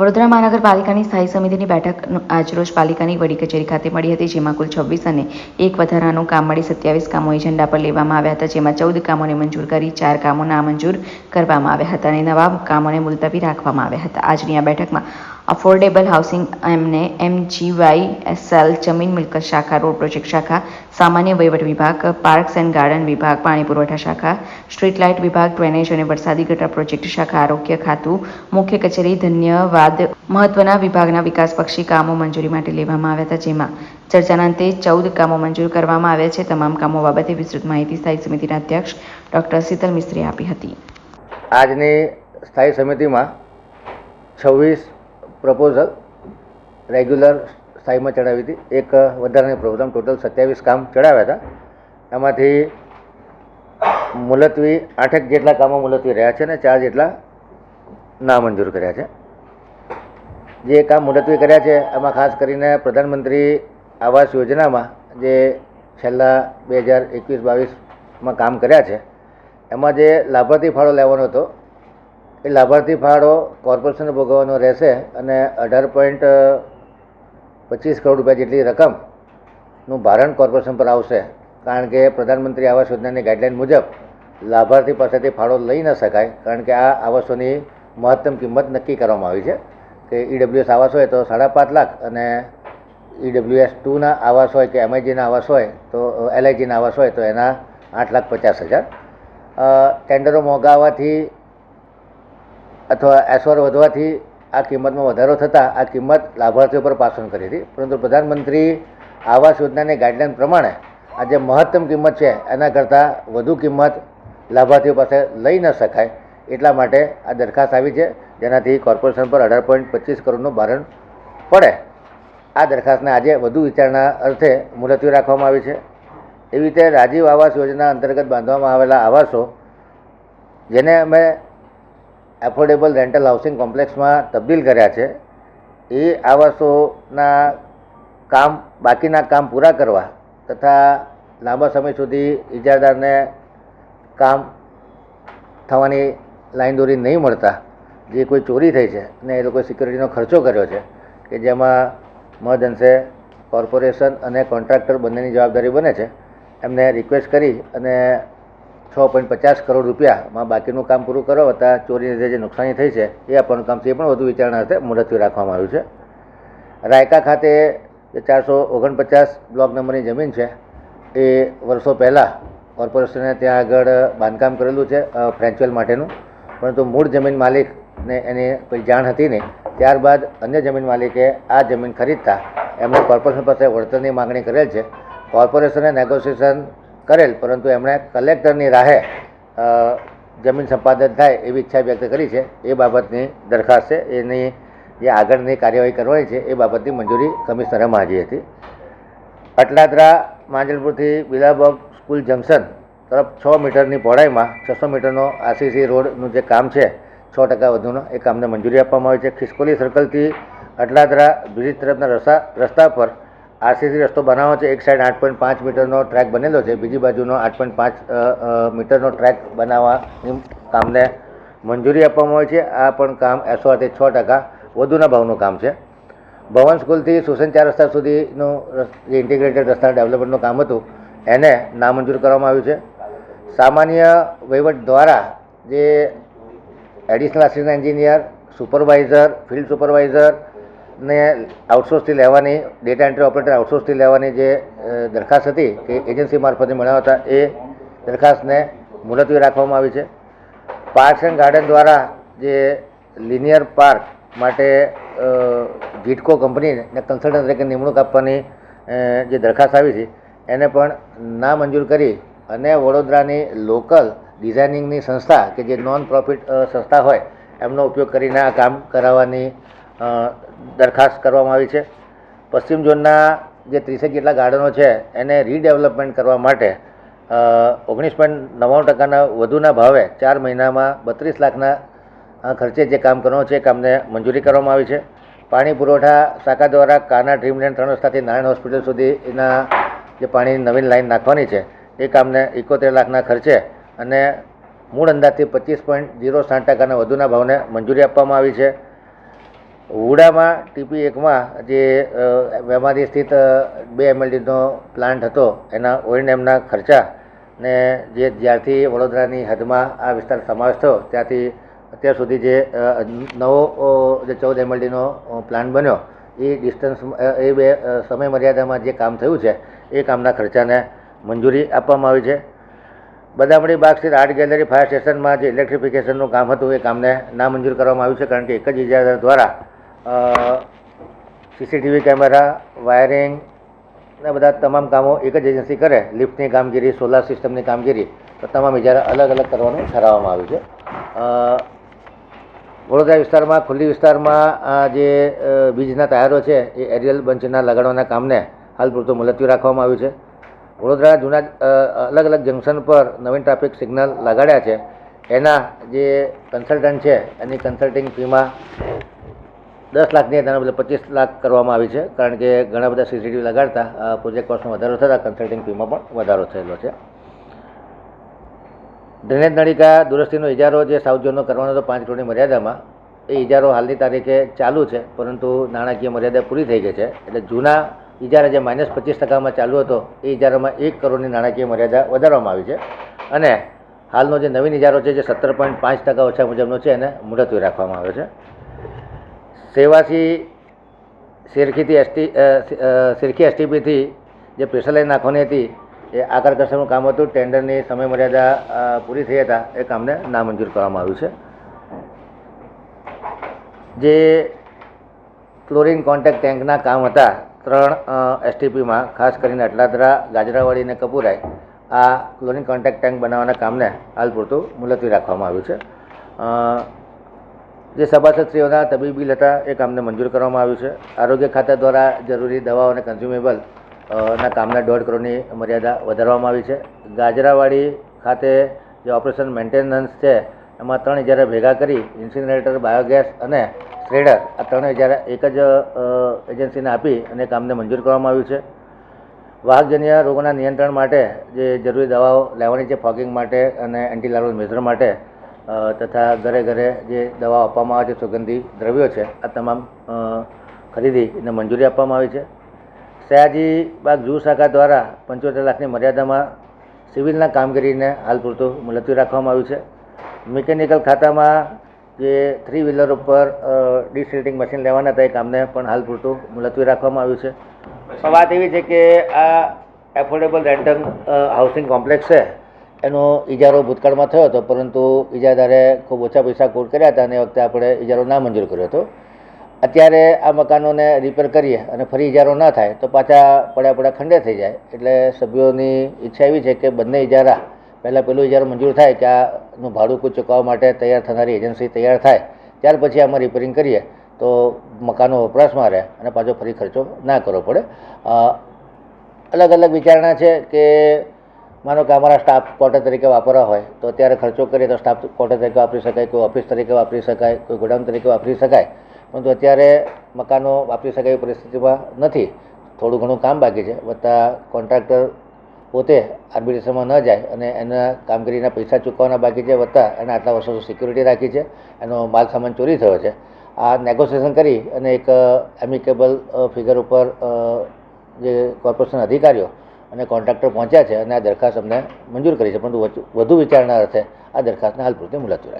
વડોદરા મહાનગરપાલિકાની સ્થાયી સમિતિની બેઠક આજરોજ પાલિકાની વડી કચેરી ખાતે મળી હતી, જેમાં કુલ છવ્વીસ અને એક વધારાનું કામ મળી, સત્યાવીસ કામો એજન્ડા પર લેવામાં આવ્યા હતા, જેમાં ચૌદ કામોને મંજૂર કરી, ચાર કામો નામંજૂર કરવામાં આવ્યા હતા અને નવા કામોને મુલતવી રાખવામાં આવ્યા હતા. આજની આ બેઠકમાં અફોર્ડેબલ હાઉસિંગ એમને એમજીવાય એસએલ જમીન મિલકત શાખા રોડ પ્રોજેક્ટ શાખા, સામાન્ય વહીવટ વિભાગ પાર્ક્સ એન્ડ ગાર્ડન વિભાગ, પાણી પુરવઠા શાખા સ્ટ્રીટ લાઇટ વિભાગ ડ્રેનેજ અને વરસાદી ગટર પ્રોજેક્ટ શાખા, આરોગ્ય ખાતું, મુખ્ય કચેરી, ધન્યવાદ. મહત્વના વિભાગના વિકાસપક્ષી કામો મંજૂરી માટે લેવામાં આવ્યા હતા, જેમાં ચર્ચાના અંતે ચૌદ કામો મંજૂર કરવામાં આવ્યા છે. તમામ કામો બાબતે વિસ્તૃત માહિતી સ્થાયી સમિતિના અધ્યક્ષ ડોક્ટર શીતલ મિસ્ત્રીએ આપી હતી. આજની સ્થાયી સમિતિમાં છવ્વીસ પ્રપોઝલ રેગ્યુલર સ્થાયીમાં ચડાવી હતી. એક વધારાની પ્રોગ્રામ ટોટલ સત્યાવીસ કામ ચડાવ્યા હતા. એમાંથી મુલતવી આઠેક જેટલા કામો મુલતવી રહ્યા છે અને ચાર જેટલા નામંજૂર કર્યા છે. જે કામ મુલતવી કર્યા છે, એમાં ખાસ કરીને પ્રધાનમંત્રી આવાસ યોજનામાં જે છેલ્લા બે હજાર એકવીસ બાવીસમાં કામ કર્યા છે, એમાં જે લાભાર્થી ફાળો લેવાનો હતો એ લાભાર્થી ફાળો કોર્પોરેશન ભોગવવાનો રહેશે અને અઢાર પોઈન્ટ પચીસ કરોડ રૂપિયા જેટલી રકમનું ભારણ કોર્પોરેશન પર આવશે. કારણ કે પ્રધાનમંત્રી આવાસ યોજનાની ગાઈડલાઇન મુજબ લાભાર્થી પાસેથી ફાળો લઈ ન શકાય. કારણ કે આ આવાસોની મહત્તમ કિંમત નક્કી કરવામાં આવી છે કે ઈડબ્લ્યુએસ આવાસ હોય તો સાડા પાંચ લાખ અને ઈડબ્લ્યુએસ ટુના આવાસ હોય કે એમઆઈજીના આવાસ હોય તો એલઆઈજીના આવાસ હોય તો એના આઠ લાખ પચાસ હજાર. ટેન્ડરો મોંઘા આવવાથી અથવા એસવર વધવાથી આ કિંમતમાં વધારો થતાં આ કિંમત લાભાર્થીઓ પર પાસણ કરી હતી. પરંતુ પ્રધાનમંત્રી આવાસ યોજનાની ગાઈડલાઈન પ્રમાણે આ જે મહત્તમ કિંમત છે, એના કરતાં વધુ કિંમત લાભાર્થીઓ પાસે લઈ ન શકાય એટલા માટે આ દરખાસ્ત આવી છે, જેનાથી કોર્પોરેશન પર અઢાર પોઈન્ટ પચીસ કરોડનું ભારણ પડે. આ દરખાસ્તને આજે વધુ વિચારણા અર્થે મુલતવી રાખવામાં આવી છે. એવી રીતે રાજીવ આવાસ યોજના અંતર્ગત બાંધવામાં આવેલા આવાસો, જેને અમે એફોર્ડેબલ રેન્ટલ હાઉસિંગ કોમ્પ્લેક્સમાં તબદીલ કર્યા છે. એ આવાસોના કામ, બાકીના કામ પૂરા કરવા તથા લાંબા સમય સુધી ઇજારદારને કામ થવાની લાઈન દોરી નહીં મળતા, જે કોઈ ચોરી થઈ છે અને એ લોકોએ સિક્યુરિટીનો ખર્ચો કર્યો છે, કે જેમાં મહદઅંશે કોર્પોરેશન અને કોન્ટ્રાક્ટર બંનેની જવાબદારી બને છે. એમને રિક્વેસ્ટ કરી અને છ પોઈન્ટ પચાસ કરોડ રૂપિયામાં બાકીનું કામ પૂરું કરો હતા ચોરીને લીધે જે નુકસાની થઈ છે, એ આપવાનું કામ છે, એ પણ વધુ વિચારણા અર્થે મુલતવી રાખવામાં આવ્યું છે. રાયકા ખાતે ચારસો ઓગણપચાસ બ્લોક નંબરની જમીન છે, એ વર્ષો પહેલાં કોર્પોરેશને ત્યાં આગળ બાંધકામ કરેલું છે ફ્રેન્ચવેલ માટેનું. પરંતુ મૂળ જમીન માલિકને એની કોઈ જાણ હતી નહીં. ત્યારબાદ અન્ય જમીન માલિકે આ જમીન ખરીદતા એમણે કોર્પોરેશન પાસે વળતરની માગણી કરેલ છે. કોર્પોરેશને નેગોશિએશન કરેલ, પરંતુ એમણે કલેક્ટરની રાહે જમીન સંપાદન થાય એવી ઈચ્છા વ્યક્ત કરી છે. એ બાબતની દરખાસ્ત છે. એની જે આગળની કાર્યવાહી કરવાની છે એ બાબતની મંજૂરી કમિશનરે માંગી હતી. અટલાદરા, માંજલપુરથી બિલાબગ સ્કૂલ જંકશન તરફ છ મીટરની પહોળાઈમાં છસો મીટરનો આરસીસી રોડનું જે કામ છે, છ ટકા વધુનો, એ કામને મંજૂરી આપવામાં આવી છે. ખિસકોલી સર્કલથી અટલાદરા બ્રિજ તરફના રસ્તા રસ્તા પર આરસીસી રસ્તો બનાવો છે. એક સાઈડ આઠ પોઈન્ટ પાંચ મીટરનો ટ્રેક બનેલો છે. બીજી બાજુનો આઠ પોઈન્ટ પાંચ મીટરનો ટ્રેક બનાવવાની કામને મંજૂરી આપવામાં આવી છે. આ પણ કામ એસોથી છ ટકા વધુના ભાવનું કામ છે. ભવન સ્કૂલથી સુસન ચાર રસ્તા સુધીનું જે ઇન્ટિગ્રેટેડ રસ્તા ડેવલપમેન્ટનું કામ હતું, એને નામંજૂર કરવામાં આવ્યું છે. સામાન્ય વહીવટ દ્વારા જે additional assistant engineer supervisor field supervisor ને આઉટસોર્સથી લેવાની ડેટા એન્ટ્રી ઓપરેટર આઉટસોર્સથી લેવાની જે દરખાસ્ત હતી કે એજન્સી મારફતે મળ્યા હતા, એ દરખાસ્તને મુલતવી રાખવામાં આવી છે. પાર્ક્સ એન્ડ ગાર્ડન દ્વારા જે લિનિયર પાર્ક માટે જીટકો કંપનીને કન્સલ્ટન્ટ તરીકે નિમણૂક આપવાની જે દરખાસ્ત આવી છે, એને પણ નામંજૂર કરી અને વડોદરાની લોકલ ડિઝાઇનિંગની સંસ્થા કે જે નોન પ્રોફિટ સંસ્થા હોય, એમનો ઉપયોગ કરીને આ કામ કરાવવાની દરખાસ્ત કરવામાં આવી છે. પશ્ચિમ ઝોનના જે ત્રીસેક જેટલા ગાર્ડનો છે, એને રીડેવલપમેન્ટ કરવા માટે ઓગણીસ પોઈન્ટ નવ્વાણું ટકાના વધુના ભાવે ચાર મહિનામાં બત્રીસ લાખના ખર્ચે જે કામ કરવાનું છે એ કામને મંજૂરી કરવામાં આવી છે. પાણી પુરવઠા શાખા દ્વારા કાના ડ્રીમલેન્ડ ત્રણ રસ્તાથી નારાયણ હોસ્પિટલ સુધી એના જે પાણીની નવીન લાઈન નાખવાની છે, એ કામને એકોતેર લાખના ખર્ચે અને મૂળ અંદાજથી પચીસ પોઈન્ટ ઝીરો સાઠ ટકાના વધુના ભાવને મંજૂરી આપવામાં આવી છે. ઉડામાં ટીપી એકમાં જે વેમારી સ્થિત બે એમએલડીનો પ્લાન્ટ હતો, એના ઓઇલ એમના ખર્ચા ને જે જ્યારથી વડોદરાની હદમાં આ વિસ્તાર સમાવેશ થયો, ત્યાંથી અત્યાર સુધી જે નવો જે ચૌદ એમએલડીનો પ્લાન્ટ બન્યો, એ ડિસ્ટન્સ એ બે સમય મર્યાદામાં જે કામ થયું છે, એ કામના ખર્ચાને મંજૂરી આપવામાં આવી છે. બદામડી બાગ સ્થિત આર્ટ ગેલેરી ફાયર સ્ટેશનમાં જે ઇલેક્ટ્રિફિકેશનનું કામ હતું, એ કામને નામંજૂર કરવામાં આવ્યું છે, કારણ કે એક જ ઇજાદાર દ્વારા સીસીટીવી કેમેરા, વાયરિંગ ને બધા તમામ કામો એક જ એજન્સી કરે, લિફ્ટની કામગીરી, સોલાર સિસ્ટમની કામગીરી, તો તમામ ઇજારા અલગ અલગ કરવાનું ઠરાવવામાં આવ્યું છે. વડોદરા વિસ્તારમાં, ખુલ્લી વિસ્તારમાં જે બીજના ટાયરો છે, એ એરિયલ બંચના લગાડવાના કામને હાલ પૂરતું મુલતવી રાખવામાં આવ્યું છે. વડોદરા જૂના અલગ અલગ જંકશન પર નવીન ટ્રાફિક સિગ્નલ લગાડ્યા છે. એના જે કન્સલ્ટન્ટ છે, એની કન્સલ્ટિંગ ફીમાં દસ લાખની તેના બદલે પચીસ લાખ કરવામાં આવી છે, કારણ કે ઘણા બધા સીસીટીવી લગાડતા પ્રોજેક્ટ કોસ્ટમાં વધારો થતાં કન્સલ્ટિંગ ફીમાં પણ વધારો થયેલો છે. ડ્રેનેજ નળિકા દુરસ્તીનો ઇજારો જે સાઉથ ઝોનનો કરવાનો હતો પાંચ કરોડની મર્યાદામાં, એ ઇજારો હાલની તારીખે ચાલુ છે, પરંતુ નાણાકીય મર્યાદા પૂરી થઈ ગઈ છે. એટલે જૂના ઇજારા જે માઇનસ પચીસ ટકામાં ચાલુ હતો, એ ઇજારામાં એક કરોડની નાણાકીય મર્યાદા વધારવામાં આવી છે. અને હાલનો જે નવીન ઇજારો છે, જે સત્તર પોઈન્ટ પાંચ ટકા ઓછા મુજબનો છે, એને મુલતવી રાખવામાં આવ્યો છે. સેવાથી શેરખીથી એસટી શેરખી એસટીપીથી જે પ્રેશર નાખવાની હતી, એ આકાર કસરનું કામ હતું. ટેન્ડરની સમય મર્યાદા પૂરી થઈ હતા. એ કામને નામંજૂર કરવામાં આવ્યું છે. જે ક્લોરિન કોન્ટેક્ટ ટેન્કના કામ હતા, ત્રણ એસટીપીમાં, ખાસ કરીને અટલાદરા, ગાજરાવાડી અને કપૂરાઈ, આ ક્લોરિન કોન્ટેક્ટ ટેન્ક બનાવવાના કામને હાલ પૂરતું મુલતવી રાખવામાં આવ્યું છે. જે સભાસદશ્રીઓના તબીબી હતા એ કામને મંજૂર કરવામાં આવ્યું છે. આરોગ્ય ખાતા દ્વારા જરૂરી દવાઓ અને કન્ઝ્યુમેબલ ના કામના દોઢ કરોડની મર્યાદા વધારવામાં આવી છે. ગાજરાવાડી ખાતે જે ઓપરેશન મેન્ટેનન્સ છે, એમાં ત્રણ હજાર ભેગા કરી ઇન્સિનરેટર બાયોગેસ અને શ્રેડર આ ત્રણ હજાર એક જ એજન્સીને આપી અને કામને મંજૂર કરવામાં આવ્યું છે. વાહકજન્ય રોગોના નિયંત્રણ માટે જે જરૂરી દવાઓ લેવાની છે, ફોગિંગ માટે અને એન્ટીલાર્વલ મેઝર માટે તથા ઘરે ઘરે જે દવાઓ આપવામાં આવે છે સુગંધી દ્રવ્યો છે આ તમામ ખરીદીને ખરીદી એને મંજૂરી આપવામાં આવી છે. સયાજી બાગ જૂ શાખા દ્વારા પંચોતેર લાખની મર્યાદામાં સિવિલના કામગીરીને હાલ પૂરતું મુલતવી રાખવામાં આવ્યું છે. મિકેનિકલ ખાતામાં જે થ્રી વ્હીલર ઉપર ડિસિલ્ટિંગ મશીન લેવાના હતા એ કામને પણ હાલ પૂરતું મુલતવી રાખવામાં આવ્યું છે. વાત એવી છે કે આ એફોર્ડેબલ રેન્ટલ હાઉસિંગ કોમ્પ્લેક્સ છે. એનો ઇજારો ભૂતકાળમાં થયો હતો, પરંતુ ઇજાદારે ખૂબ ઓછા પૈસા કોટ કર્યા હતા અને એ વખતે આપણે ઇજારો ના મંજૂર કર્યો હતો. અત્યારે આ મકાનોને રિપેર કરીએ અને ફરી ઇજારો ના થાય તો પાછા પડ્યા પડ્યા ખંડે થઈ જાય. એટલે સભ્યોની ઈચ્છા એવી છે કે બંને ઇજારા પહેલાં પેલું ઇજારો મંજૂર થાય કે આનું ભાડું ચૂકવવા માટે તૈયાર થનારી એજન્સી તૈયાર થાય, ત્યાર પછી આમાં રિપેરિંગ કરીએ તો મકાનો વપરાશમાં રહે અને પાછો ફરી ખર્ચો ના કરવો પડે. અલગ અલગ વિચારણા છે કે માનો કે અમારા સ્ટાફ ક્વાર્ટર તરીકે વાપરવા હોય, તો અત્યારે ખર્ચો કરીએ તો સ્ટાફ ક્વાર્ટર તરીકે વાપરી શકાય, કોઈ ઓફિસ તરીકે વાપરી શકાય, કોઈ ગોડાઉન તરીકે વાપરી શકાય. પરંતુ અત્યારે મકાનો વાપરી શકાય એવી પરિસ્થિતિમાં નથી. થોડું ઘણું કામ બાકી છે. વત્તા કોન્ટ્રાક્ટર પોતે આર્બિટ્રેશનમાં ન જાય અને એના કામગીરીના પૈસા ચૂકવવાના બાકી છે, વત્તા એના આટલા વર્ષો સિક્યુરિટી રાખી છે, એનો માલ સામાન ચોરી થયો છે. આ નેગોશિએશન કરી અને એક એમિકેબલ ફિગર ઉપર જે કોર્પોરેશન અધિકારીઓ અને કોન્ટ્રાક્ટર પહોંચ્યા છે અને આ દરખાસ્ત અમને મંજૂર કરી છે, પરંતુ વધુ- વિચારણા અર્થે આ દરખાસ્તને હાલ પૂરતી મુલતવી રાખી